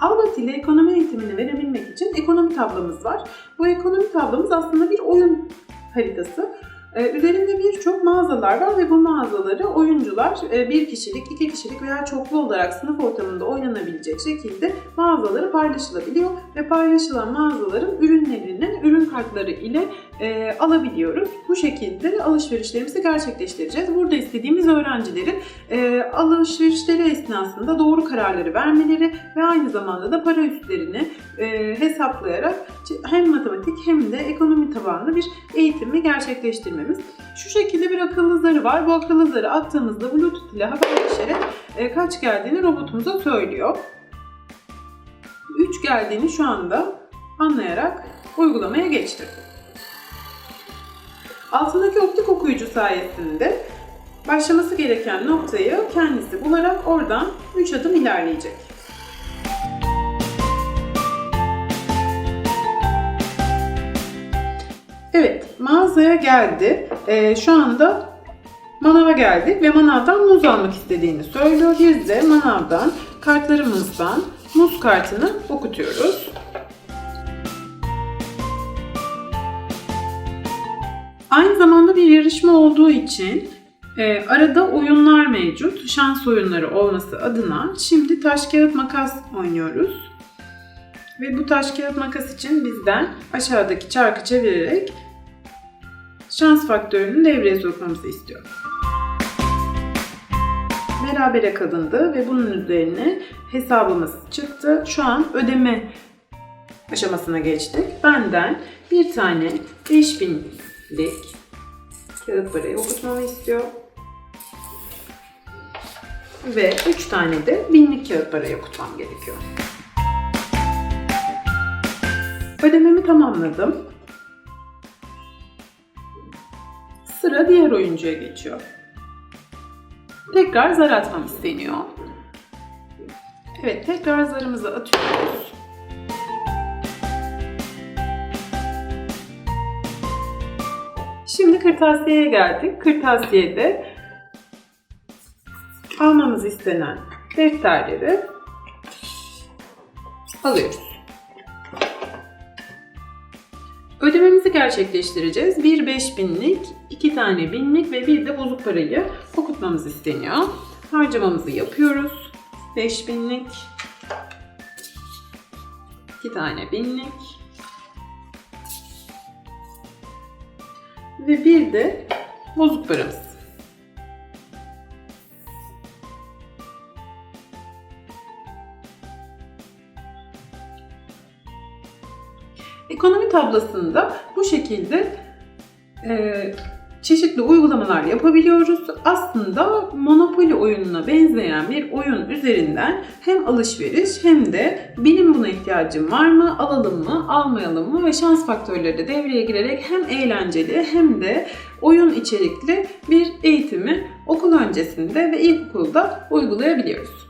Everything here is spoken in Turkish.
Albat ile ekonomi eğitimini verebilmek için ekonomi tablamız var. Bu ekonomi tablamız aslında bir oyun haritası. Ee, üzerinde birçok mağazalar var ve bu mağazaları oyuncular e, bir kişilik, iki kişilik veya çoklu olarak sınıf ortamında oynanabilecek şekilde mağazaları paylaşılabiliyor ve paylaşılan mağazaların ürünlerini ürün kartları ile e, alabiliyoruz. Bu şekilde alışverişlerimizi gerçekleştireceğiz. Burada istediğimiz öğrencilerin e, alışverişleri esnasında doğru kararları vermeleri ve aynı zamanda da para üstlerini e, hesaplayarak hem matematik hem de ekonomi tabanlı bir eğitimi gerçekleştirmemiz. Şu şekilde bir akıllı zarı var. Bu akıllı zarı attığımızda Bluetooth ile haberleşerek e, kaç geldiğini robotumuza söylüyor. 3 geldiğini şu anda anlayarak uygulamaya geçti. Altındaki optik okuyucu sayesinde başlaması gereken noktayı kendisi bularak oradan 3 adım ilerleyecek. Evet, mağazaya geldi. Ee, şu anda manava geldik ve manavdan muz almak istediğini söylüyor. Biz de manavdan kartlarımızdan muz kartını okutuyoruz. Aynı zamanda bir yarışma olduğu için e, arada oyunlar mevcut. Şans oyunları olması adına şimdi taş kağıt makas oynuyoruz. Ve bu taş kağıt makas için bizden aşağıdaki çarkı çevirerek şans faktörünü devreye sokmamızı istiyor. Berabere kalındı ve bunun üzerine hesabımız çıktı. Şu an ödeme aşamasına geçtik. Benden bir tane 5000'lik kağıt parayı okutmamı istiyor. Ve 3 tane de binlik kağıt parayı okutmam gerekiyor. Ödememi tamamladım. Sıra diğer oyuncuya geçiyor. Tekrar zar atmam isteniyor. Evet, tekrar zarımızı atıyoruz. Şimdi kırtasiyeye geldik. Kırtasiyede almamız istenen defterleri alıyoruz. Ödememizi gerçekleştireceğiz. Bir 5000'lik, iki tane binlik ve bir de bozuk parayı okutmamız isteniyor. Harcamamızı yapıyoruz. 5000'lik, iki tane binlik ve bir de bozuk paramız. Ekonomi tablasında bu şekilde e, çeşitli uygulamalar yapabiliyoruz. Aslında Monopoly oyununa benzeyen bir oyun üzerinden hem alışveriş hem de benim buna ihtiyacım var mı, alalım mı, almayalım mı ve şans faktörleri de devreye girerek hem eğlenceli hem de oyun içerikli bir eğitimi okul öncesinde ve ilkokulda uygulayabiliyoruz.